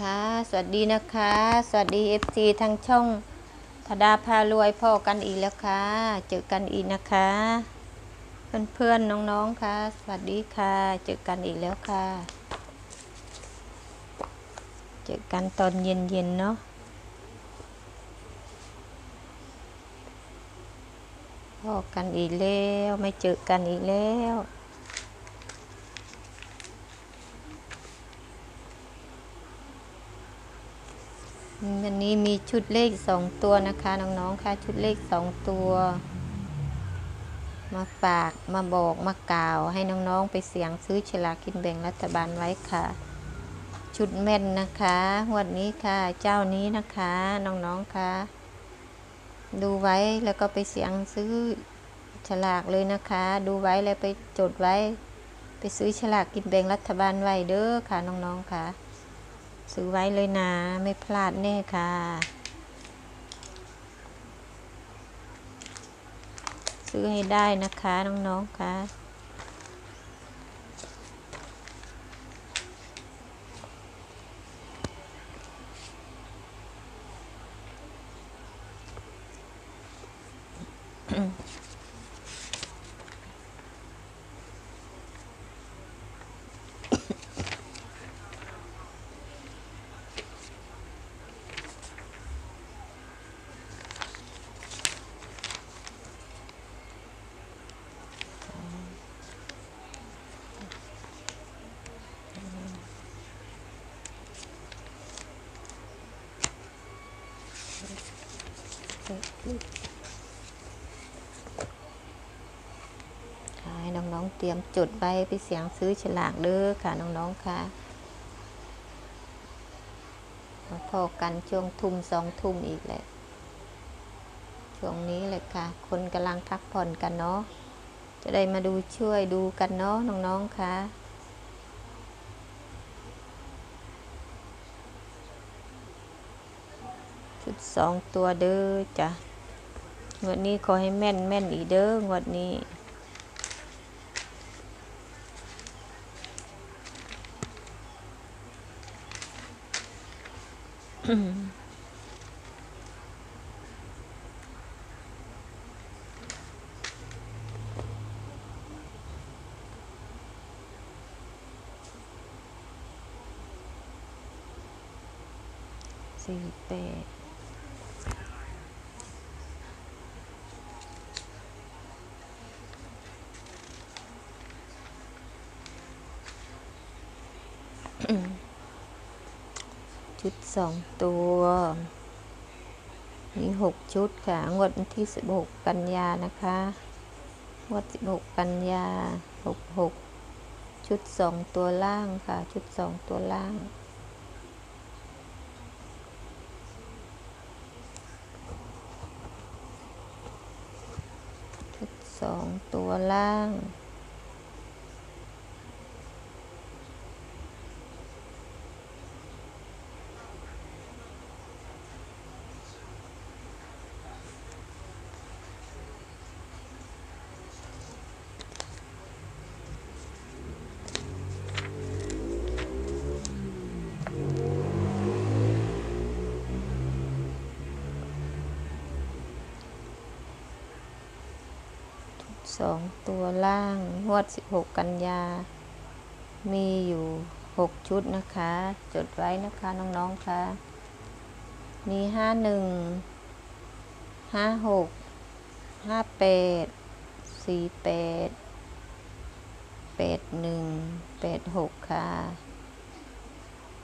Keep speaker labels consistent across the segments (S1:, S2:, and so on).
S1: ค่ะ สวัสดีนะคะ สวัสดี FC ทางช่องธดาพารวยพ่อกันอีกแล้วค่ะ เจอกันอีกนะคะ เพื่อนๆนน้องๆค่ะ สวัสดีค่ะ เจอกันอีกแล้วค่ะ เจอกันตอนเย็นๆเนาะพ่อกันอีกแล้ว ไม่เจอกันอีกแล้ว วันนี้มีชุดเลขสองตัวนะคะน้องๆค่ะชุดเลขสองตัว มาฝากมาบอกมากล่าว ให้น้องๆไปเสียงซื้อฉลากกินแบ่งรัฐบาลไว้ค่ะ ชุดแม่นนะคะวันนี้ค่ะเจ้านี้นะคะน้องๆค่ะดูไว้แล้วก็ไปเสียงซื้อฉลากเลยนะคะ ดูไว้แล้วไปจดไว้ ไปซื้อฉลากกินแบ่งรัฐบาลไว้เด้อค่ะน้องๆค่ะ ซื้อไว้เลยนะ ไม่พลาดแน่ค่ะ ซื้อให้ได้นะคะ น้องๆค่ะ ให้น้องๆเตรียมจดไว้ไปเสียงซื้อฉลากเด้อค่ะน้องๆค่ะพอกันช่วงทุ่มสองทุ่มอีกแหละ ช่วงนี้เลยค่ะ คนกำลังพักผ่อนกันเนาะจะได้มาดูช่วยดูกันเนาะน้องๆค่ะ ชุด สองตัวเด้อจ้ะงวดนี้ขอให้แม่นแม่นอีเด้องวดนี้สี่แปด ชุดสองตัว มีหกชุดค่ะ งวดที่สิบหกกันยานะคะ งวดสิบหกกันยาหกหกชุดสองตัวล่างค่ะ ชุดสองตัวล่างชุดสองตัวล่าง สองตัวล่างงวด 16 กันยา มีอยู่ 6 ชุดนะคะ จดไว้นะคะน้องๆค่ะ มี 51 56 58 48 81 86 ค่ะ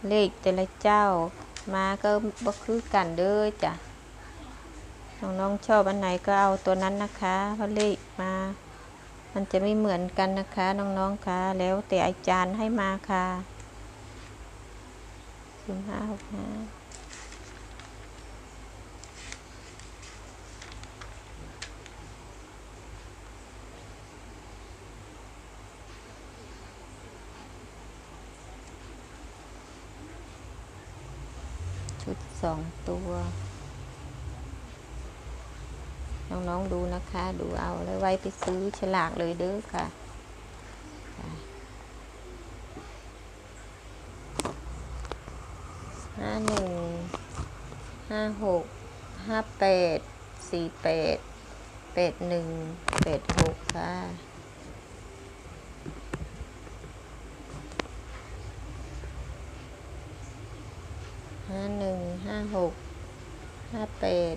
S1: เลขแต่ละเจ้ามาก็บ่คือกันเด้อจ้ะ น้องๆชอบอันไหนก็เอาตัวนั้นนะคะเพราเลขมา มันจะไม่เหมือนกันนะคะน้องๆคะแล้วแต่อาจารย์ให้มาค่ะศูนย์ห้าหกห้าชุดสองตัว น้องๆดูนะคะ ดูเอาแล้วไว้ไปซื้อฉลากเลยเด้อค่ะห้าหนึ่งห้าหกห้าแปดสี่แปดแปดหนึ่งแปดหกค่ะห้าหนึ่งห้าหกห้าแปด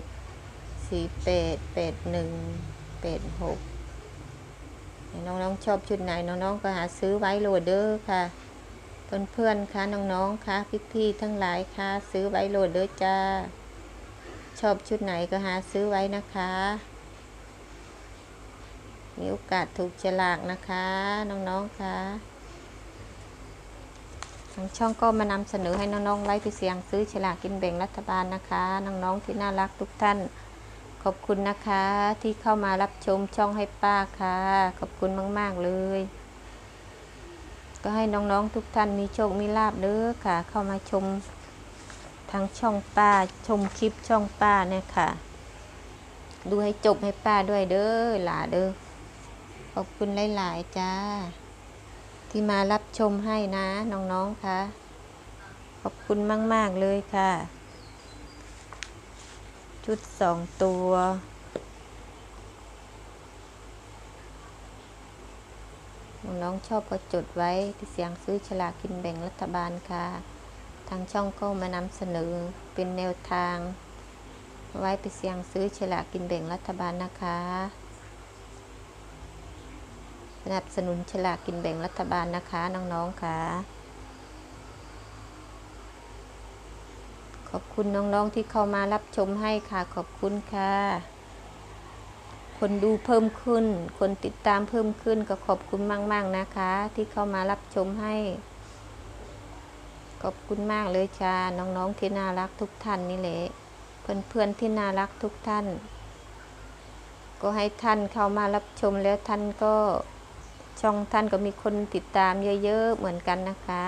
S1: สี่แปดแปดหนึ่งแปดหกน้องๆชอบชุดไหนน้องๆก็หาซื้อไว้โหลดเดอร์ค่ะเพื่อนๆค่ะน้องๆค่ะพี่ๆทั้งหลายค่ะซื้อไว้โหลดเดอร์จ้า ชอบชุดไหนก็หาซื้อไว้นะคะ มีโอกาสถูกฉลากนะคะน้องๆค่ะทางช่องก็มานำเสนอให้น้องๆไว้ไปเสียงซื้อฉลากกินแบ่งรัฐบาลนะคะ น้องๆที่น่ารักทุกท่าน ขอบคุณนะคะที่เข้ามารับชมช่องให้ป้าค่ะ ขอบคุณมาก ๆ เลย ก็ให้น้องๆทุกท่านมีโชค มีลาบเด้อค่ะ เข้ามาชมทางช่องป้าชมคลิปช่องป้าเนี่ยค่ะ ดูให้จบให้ป้าด้วยเด้อหลาเด้อขอบคุณหลาย ๆ จ้า ที่มารับชมให้นะน้องๆค่ะ ขอบคุณมาก ๆ เลยค่ะ ชุดสองตัว น้องชอบก็จดไว้ที่เสียงซื้อฉลากกินแบ่งรัฐบาลค่ะ ทางช่องก็มานำเสนอเป็นแนวทาง ไว้ไปเสียงซื้อฉลากกินแบ่งรัฐบาลนะคะสนับสนุนฉลากกินแบ่งรัฐบาลนะคะน้องๆค่ะ อบคุณน้องๆที่เข้ามารับชมให้ค่ะ ขอบคุณค่ะ คนดูเพิ่มขึ้น คนติดตามเพิ่มขึ้นก็ขอบคุณมาก ๆนะคะ ที่เข้ามารับชมให้ ขอบคุณมากเลยจ้าน้องๆที่น่ารักทุกท่านนี่แหละเพื่อนๆที่น่ารักทุกท่าน ก็ให้ท่านเข้ามารับชมแล้วท่านก็ช่องท่านก็มีคนติดตามเยอะ ๆ เหมือนกันนะคะ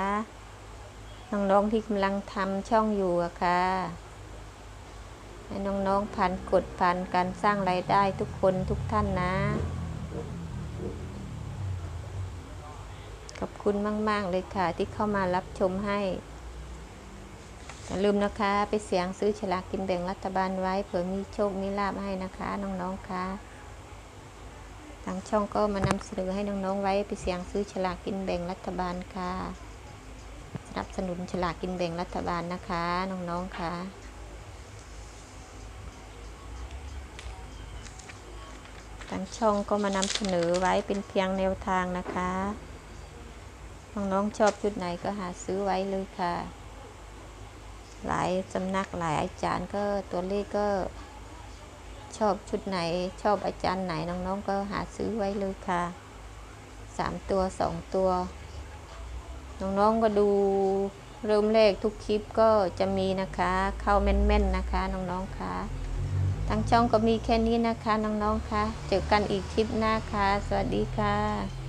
S1: น้องๆที่กำลังทำช่องอยู่อะค่ะให้น้องๆผ่านกดผ่านการสร้างรายได้ทุกคนทุกท่านนะ ขอบคุณมาก ๆ เลยค่ะ ที่เข้ามารับชมให้อย่าลืมนะคะ ไปเสียงซื้อฉลากกินแบ่งรัฐบาลไว้เผื่อมีโชคมีลาบให้นะคะ น้องๆค่ะทางช่องก็มานำเสนอให้น้องๆไว้ไปเสียงซื้อฉลากกินแบ่งรัฐบาลค่ะ นับสนุนฉลากกินแบ่งรัฐบาลนะคะ น้องๆค่ะทางช่องก็มานำเสนอไว้เป็นเพียงแนวทางนะคะ น้องๆชอบชุดไหนก็หาซื้อไว้เลยค่ะ หลายสำนักหลายอาจารย์ก็ตัวเลขก็ชอบชุดไหนชอบอาจารย์ไหนน้องๆก็หาซื้อไว้เลยค่ะสามตัวสองตัว น้องๆก็ดูเริ่มเลขทุกคลิปก็จะมีนะคะ เข้าแม่นๆนะคะน้องๆค่ะทั้งช่องก็มีแค่นี้นะคะน้องๆค่ะเจอกันอีกคลิปหน้าค่ะ สวัสดีค่ะ